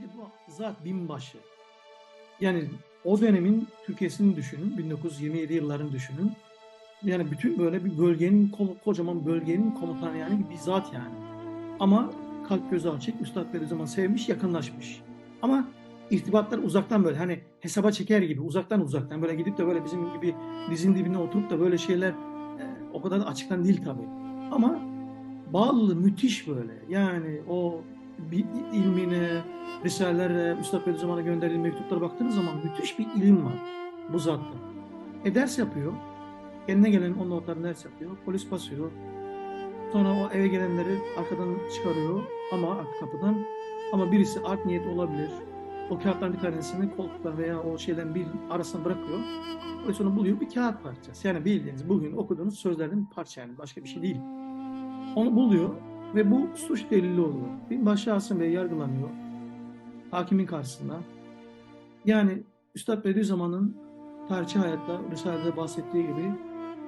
Şimdi bu zat binbaşı. Yani o dönemin Türkiye'sini düşünün. 1927 yıllarını düşünün. Yani bütün böyle bir bölgenin ko- kocaman bölgenin komutanı yani bir zat yani. Ama kalp gözü açık. Üstad Bediüzzaman sevmiş, yakınlaşmış. Ama irtibatlar uzaktan böyle hani hesaba çeker gibi uzaktan uzaktan böyle gidip de böyle bizim gibi dizin dibine oturup da böyle şeyler e, o kadar da açıktan değil tabii. Ama bağlılığı müthiş böyle. Yani o bir ilmine, risalelere, Üstad Bediüzzaman'a gönderdiği mektuplara baktığınız zaman müthiş bir ilim var bu zatta. E ders yapıyor. Kendine gelen o notlarını ders yapıyor. Polis basıyor. Sonra o eve gelenleri arkadan çıkarıyor ama arka kapıdan. Ama birisi art niyet olabilir. O kağıtların bir tanesini koltuklar veya o şeylerin bir arasına bırakıyor. Polis onu buluyor bir kağıt parçası. Yani bildiğiniz bugün okuduğunuz sözlerin parça yani başka bir şey değil. Onu buluyor ve bu suç delili oluyor. Binbaşı Asım Bey yargılanıyor. Hakimin karşısında. Yani Üstad Bediüzzaman'ın tarihçi hayatta Risale'de bahsettiği gibi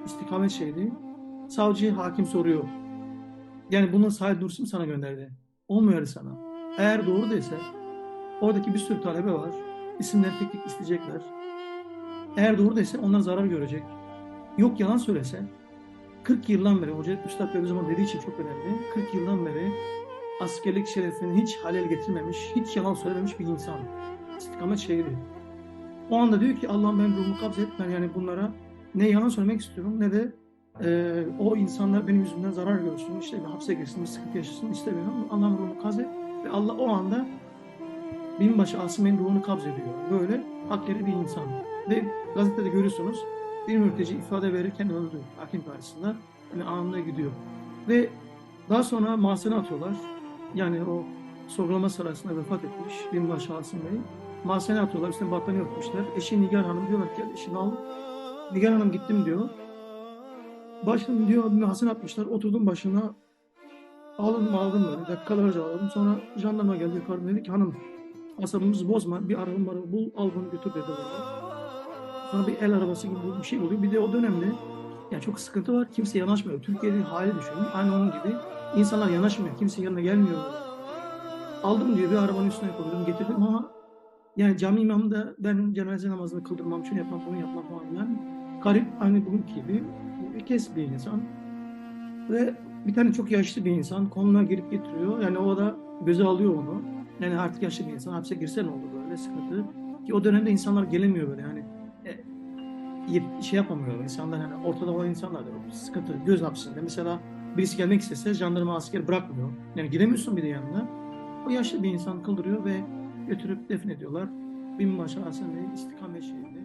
istikamet şeydi. Savcı hakim soruyor. Yani bunu Said Nursi mi sana gönderdi? Olmuyor sana. Eğer doğru değilse oradaki bir sürü talebe var. İsimlerini tek tek isteyecekler. Eğer doğru değilse onlar zarar görecek. Yok yalan söylese 40 yıldan beri Hoca Üstad Bediüzzaman dediği için çok önemli. 40 yıldan beri askerlik şerefini hiç halel getirmemiş, hiç yalan söylememiş bir insan. İstikamet şehri. O anda diyor ki Allah'ım ben ruhumu kabzet. Ben yani bunlara ne yalan söylemek istiyorum ne de e, o insanlar benim yüzümden zarar görsün. işte bir hapse girsin, bir sıkıntı yaşasın istemiyorum. Allah'ım ruhumu kabzet. Ve Allah o anda binbaşı Asım Bey'in ruhunu kabzediyor. Böyle hak bir insan. Ve gazetede görüyorsunuz bir mülteci ifade verirken öldü hakim karşısında. Yani anında gidiyor. Ve daha sonra mahzene atıyorlar. Yani o sorgulama sırasında vefat etmiş binbaşı Asım Bey. Mahzene atıyorlar. Üstüne battaniye örtmüşler. Eşi Nigar Hanım diyorlar ki eşini al. Nigar Hanım gittim diyor. Başını diyor mahzene atmışlar. Oturdum başına. Ağladım ağladım böyle. Dakikalarca ağladım. Sonra jandarma geldi yukarıdan dedi ki hanım asabımızı bozma. Bir araba bul al bunu götür dedi. Böyle. Sonra bir el arabası gibi bir şey oluyor. Bir de o dönemde yani çok sıkıntı var. Kimse yanaşmıyor. Türkiye'de hali düşünün. Aynı onun gibi. insanlar yanaşmıyor. Kimse yanına gelmiyor. Aldım diyor bir arabanın üstüne koydum getirdim ama yani cami imamı da ben cenaze namazını kıldırmam, şunu yapmam, bunu yapmam falan yani garip aynı bugünkü gibi kes bir insan. Ve bir tane çok yaşlı bir insan koluna girip getiriyor. Yani o da göze alıyor onu. Yani artık yaşlı bir insan hapse girse ne olur böyle sıkıntı. Ki o dönemde insanlar gelemiyor böyle yani şey yapamıyor insanlar hani ortada olan insanlar da sıkıntı göz hapsinde. Mesela birisi gelmek istese jandarma asker bırakmıyor. Yani giremiyorsun bir de yanına. O yaşlı bir insan kıldırıyor ve götürüp defnediyorlar binbaşı Hasan Bey istikamet şehirde